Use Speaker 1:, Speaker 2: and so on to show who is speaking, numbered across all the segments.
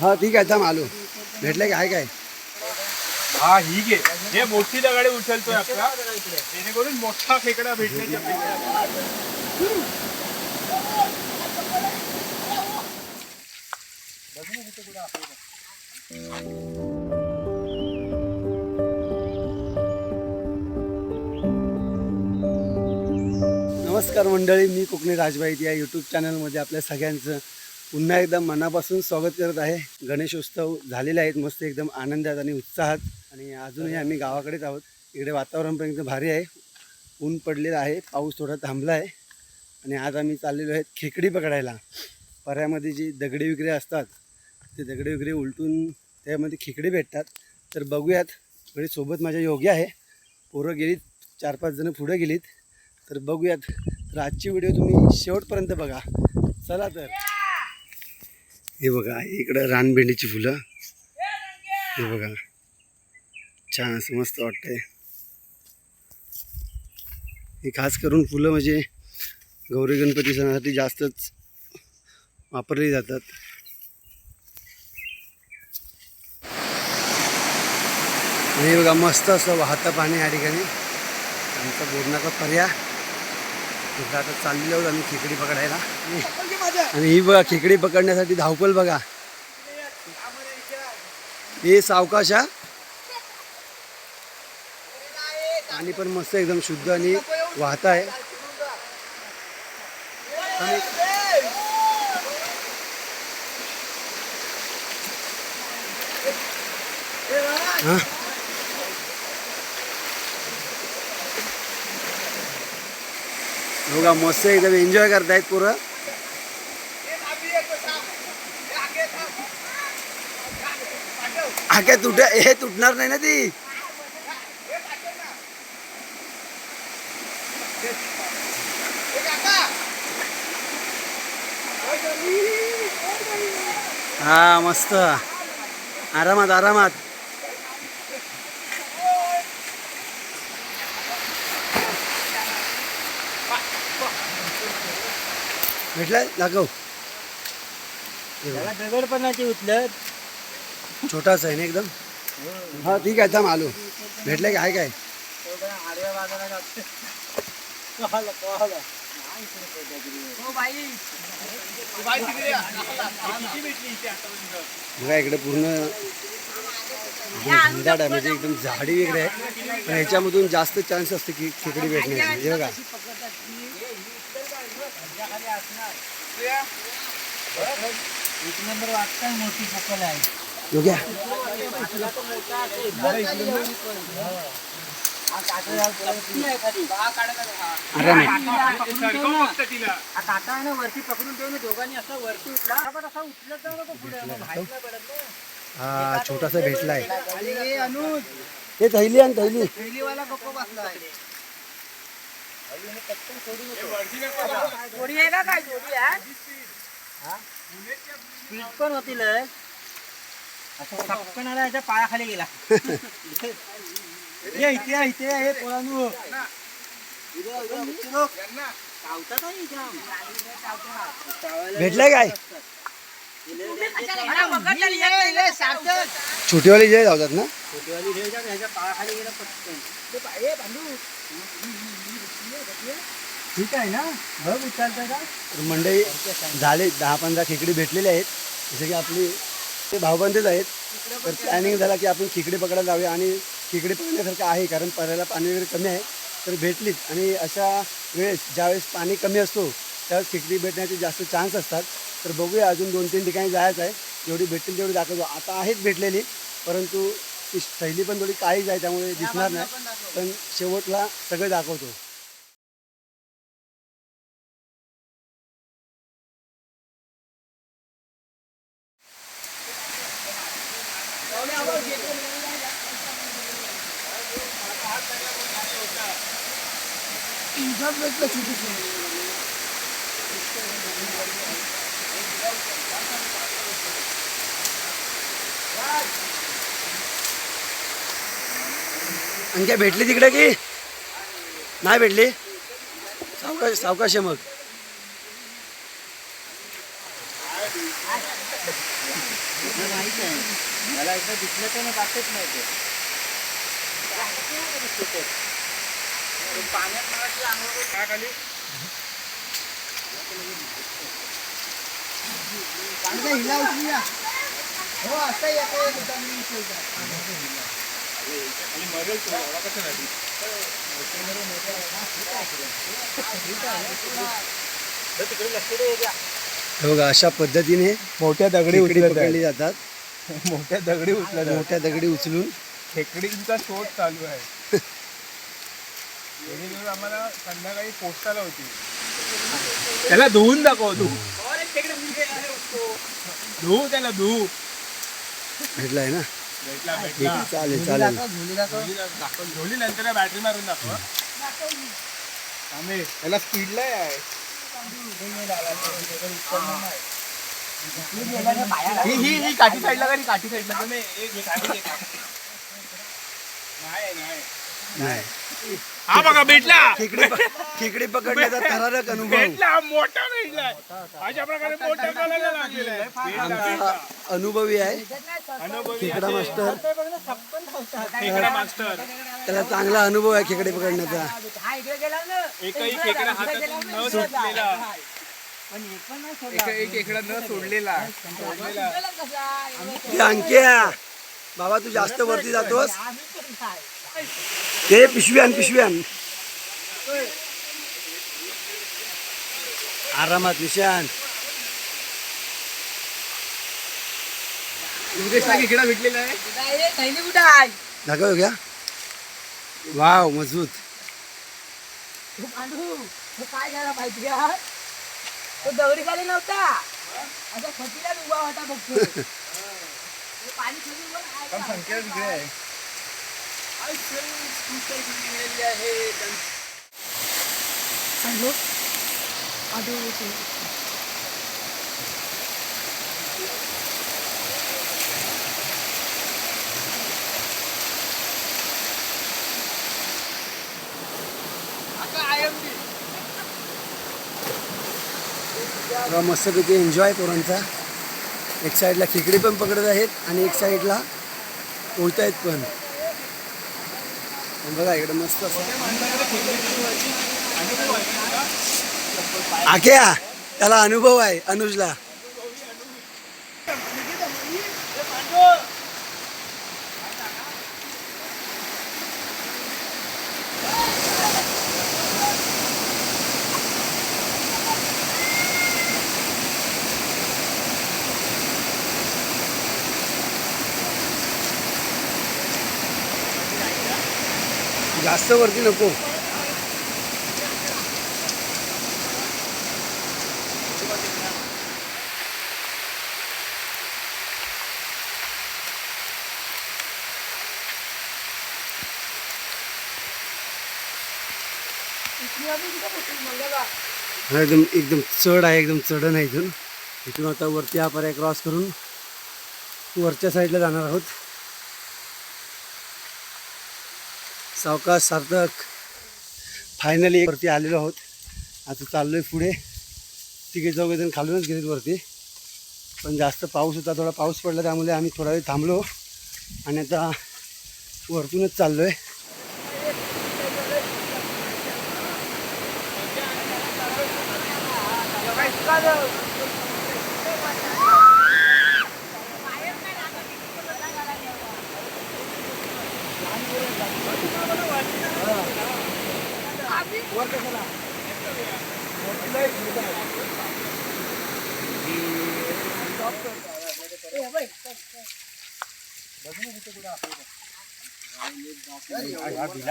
Speaker 1: हा ठीक आहे थांब आलो. भेटले काय काय?
Speaker 2: हा ही घे हे मोठी दगडे उचलतोय आपला जेणेकरून मोठा खेकडा भेटण्याची अपेक्षा आहे.
Speaker 1: नमस्कार मंडळी मी कोकणी राजबाईत या यूट्यूब चॅनलमध्ये आपल्या सगळ्यांचं पुन्हा एकदम मनापासून स्वागत करत आहे. गणेशोत्सव झालेले आहेत मस्त एकदम आनंदात आणि उत्साहात. आणि अजूनही आम्ही गावाकडेच आहोत. इकडे वातावरण पण एकदम भारी आहे. ऊन पडलेलं आहे पाऊस थोडा थांबला आहे. आणि आज आम्ही चाललेलो आहेत खेकडी पकडायला. पर्यामध्ये जी दगडी विक्रे असतात ते दगडी विक्रे उलटून त्यामध्ये खेकडी भेटतात. तर बघूयात इकडे सोबत माझ्या योगी आहे. पोरं गेलीत चार पाच जणं पुढे गेलीत. तर बघूयात तर आजची व्हिडिओ तुम्ही शेवटपर्यंत बघा. चला तर. हे बघा इकडं रानभेंडीची फुलं. हे बघा छान असं मस्त वाटतंय. हे खास करून फुलं म्हणजे गौरी गणपती सणासाठी जास्तच वापरली जातात. आणि हे बघा मस्त असं वाहतं पाणी या ठिकाणी. आमचा बोरणाचा पर्या. इथं आता चाललेलो आहोत आम्ही खेकडी पकडायला. आणि ही बघा खेकडी पकडण्यासाठी धावपल बघा. हे सावकाशा पाणी पण मस्त एकदम शुद्ध आणि वाहत आहे. हां हा. बघा मस्त एकदम एन्जॉय करतायत पोरं. आख्या तुट हे तुटणार नाही ना ती. हा मस्त. आरामात आरामात. भेटलाय दाखव. हे बघा.
Speaker 3: दगड पण नाही उचलत.
Speaker 1: छोटासा आहे ना एकदम? हा ठीक आहे थांब आलो. भेटलंय काय? काय
Speaker 3: आडव्या बाजारात जातो. कळालं, कळालं. हो
Speaker 2: भेटली इथे आतापर्यंत
Speaker 1: बघा इकडे पूर्ण घनदाट आहे. म्हणजे एकदम झाडी वगैरे आहे. पण ह्याच्यामधून जास्त चान्स असते की खेकडी भेटण्याची. हे बघा.
Speaker 3: एक नंबर वाटतं मोठी पोकल आहे
Speaker 1: योग्या. आरामात
Speaker 2: सरकव फक्त तिला
Speaker 3: काटा आहे ना वरती पकडून ठेवून दोघांनी असं वरती उठला असा उचलत जाऊ नको पुढे.
Speaker 1: हा छोटासा भेटलाय
Speaker 3: अनुज.
Speaker 1: हे थैली आणि थैली.
Speaker 3: पहिलीवाला गप्प बसलाय.
Speaker 2: वरती
Speaker 3: जोडी आहे का काय जोडी आहे स्पीड पण होती लय असं टपकन आला याच्या पायाखाली गेला ये इथे इथे आहे, हे पोरांनो.
Speaker 1: भेटलाय काय. छोटीवाली जे जातात ना
Speaker 3: छोटीवाली जा, ह्याच्या पायाखाली गेला पटकन. ते पा- ए, भांडू. ठीक आहे ना? बघ उचलतं का?
Speaker 1: तर मंडळी झाले दहा पंधरा खेकडी भेटलेले आहेत. जसे की आपली ते भावबंदेच आहेत. तर प्लॅनिंग झाला की आपण खिकडे पकडायला जाऊया आणि खिकडे पकडण्यासारखं आहे कारण पर्याला पाणी वगैरे कमी आहे. तर भेटलीच आणि अशा वेळेस ज्यावेळेस पाणी कमी असतो त्यावेळेस खेकडी भेटण्याचे जास्त चान्स असतात. तर बघूया अजून दोन तीन ठिकाणी जायचं आहे. जेवढी भेटतील तेवढी दाखवतो. आता आहेच भेटलेली परंतु ती शैली पण थोडी काळीच आहे त्यामुळे दिसणार नाही. पण शेवटला सगळं दाखवतो. आणि काय भेटली तिकडे की? नाही भेटली? सावकाश सावकाश आहे मग.
Speaker 3: तुला आहे मला एकदा दिसलं तर मग जातच नाही ते. पाण्यात मला ती आंघोळ
Speaker 2: काय खाली?
Speaker 3: हिला उचलूया. हो असं येतं
Speaker 2: मरेल एवढा कसं नाही
Speaker 1: बघा अशा पद्धतीने
Speaker 2: मोठ्या दगडी उचलत
Speaker 1: पकडली. जातात.
Speaker 2: मोठ्या दगडी उचलत.
Speaker 1: मोठ्या दगडी उचलून.
Speaker 2: खेकडींचा शोध चालू आहे. जेणेकरून आम्हाला संध्याकाळी पोस्टाला होती. त्याला धुवून दाखव तू धुवू त्याला धुवू
Speaker 1: भेटलाय ना?
Speaker 2: भेटला भेटला.
Speaker 1: आहे, चालेल चालेल.
Speaker 3: झोली
Speaker 2: नंतर बॅटरी मारून दाखव आम्ही त्याला स्पीडला आहे. ही ही ही काठी साईडला करी काठी साईडला तुम्ही एक एक काठी एक नाही. हा बघा भेटला.
Speaker 1: खेकडे पकडण्याचा थरारक अनुभव.
Speaker 2: भेटला मोठा भेटला. अशा प्रकारे मोठा लागलेला
Speaker 1: आमचा. अनुभवी आहे. खेकडा. मास्टर.
Speaker 2: खेकडा मास्टर.
Speaker 1: त्याला चांगला अनुभव आहे खेकडे पकडण्याचा.
Speaker 3: इकडे गेला ना
Speaker 2: एकही खेकडा हातातून न सुटलेला.
Speaker 3: एक
Speaker 2: न सोडलेला.
Speaker 1: अंक्या बाबा तू जास्त वरती जातोस. ते पिशव्यान पिशव्यान. आरामात निशान.
Speaker 2: खेकडा भेटलेला आहे.
Speaker 1: दाखव घ्या. वाव मजबूत.
Speaker 3: काय झाला माहिती तो दगडी खाली नव्हता. असा खटीला उभा होता फक्त तो. पाणी खाली उभा आहे का?
Speaker 2: संख्या वेगळी आहे.
Speaker 3: पांडू पांडू तू-
Speaker 1: तेव्हा मस्तपैकी एन्जॉय पोरांचा. एक साईडला खेकडे पण पकडत आहेत आणि एक साईडला पोहत आहेत पण. बघा इकडे मस्त आके त्याला अनुभव आहे अनुजला. जास्त वरती नको एकदम एकदम चढ आहे एकदम चढण आहे इथून. इथून आता वरती हा पर्याय क्रॉस करून वरच्या साईडला जाणार आहोत. सावकाश सार्थक फायनली वरती आलेलो आहोत. आता चाललो आहे पुढे. तिघे जण खालूनच गेलेत वरती. पण जास्त पाऊस होता थोडा पाऊस पडला त्यामुळे आम्ही थोडा वेळ थांबलो. आणि आता वरतूनच
Speaker 3: चाललो आहे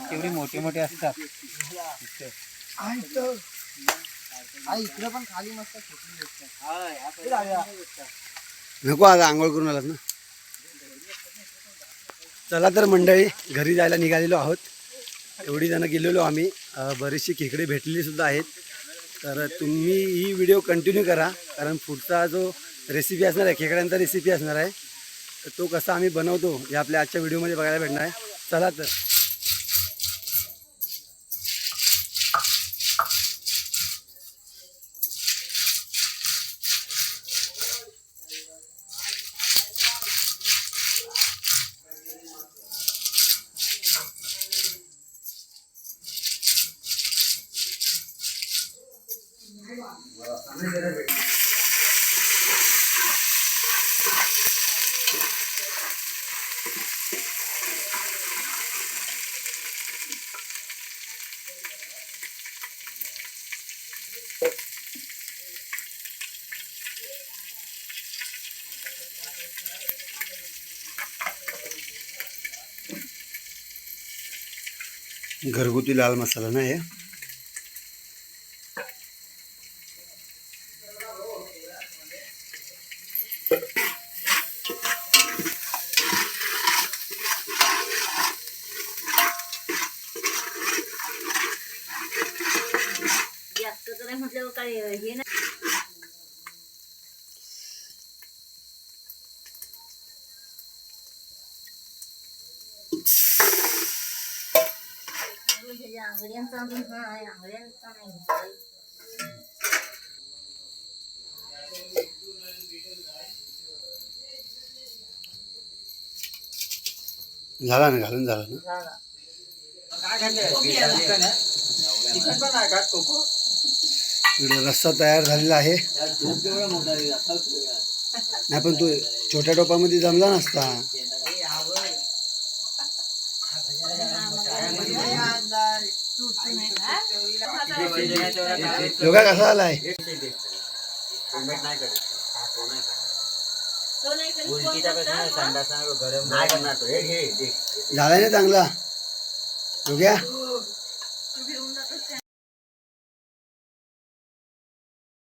Speaker 3: केवढी मोठे मोठे असतात इकडे पण खाली मस्त
Speaker 1: नको आता आंघोळ करून आलात ना? चला तर मंडळी घरी जायला निघालेलो आहोत. एवढी जणं गेलेलो आम्ही. बरीचशी खेकडे भेटलेली सुद्धा आहेत. तर तुम्ही ही व्हिडिओ कंटिन्यू करा. कारण पुढचा जो रेसिपी असणार आहे खेकड्यांचा रेसिपी असणार आहे तर तो कसा आम्ही बनवतो हे आपल्या आजच्या व्हिडिओमध्ये बघायला भेटणार आहे. चला तर. घरगुती लाल मसाला नाही आहे.
Speaker 4: जास्त तर नाही म्हटल्यावर काय हे नाही आंगड्यांचा हा आंगड्यांचा नाही घेतलाय.
Speaker 1: झाला ना घालून झाला ना
Speaker 4: झाला.
Speaker 1: इकडे रस्सा तयार झालेला आहे. नाही पण तू छोट्या टोपामध्ये जमला नसता. योगा कसा आलाय?
Speaker 4: तो नाही?
Speaker 1: झालाय ना चांगला? योग्या?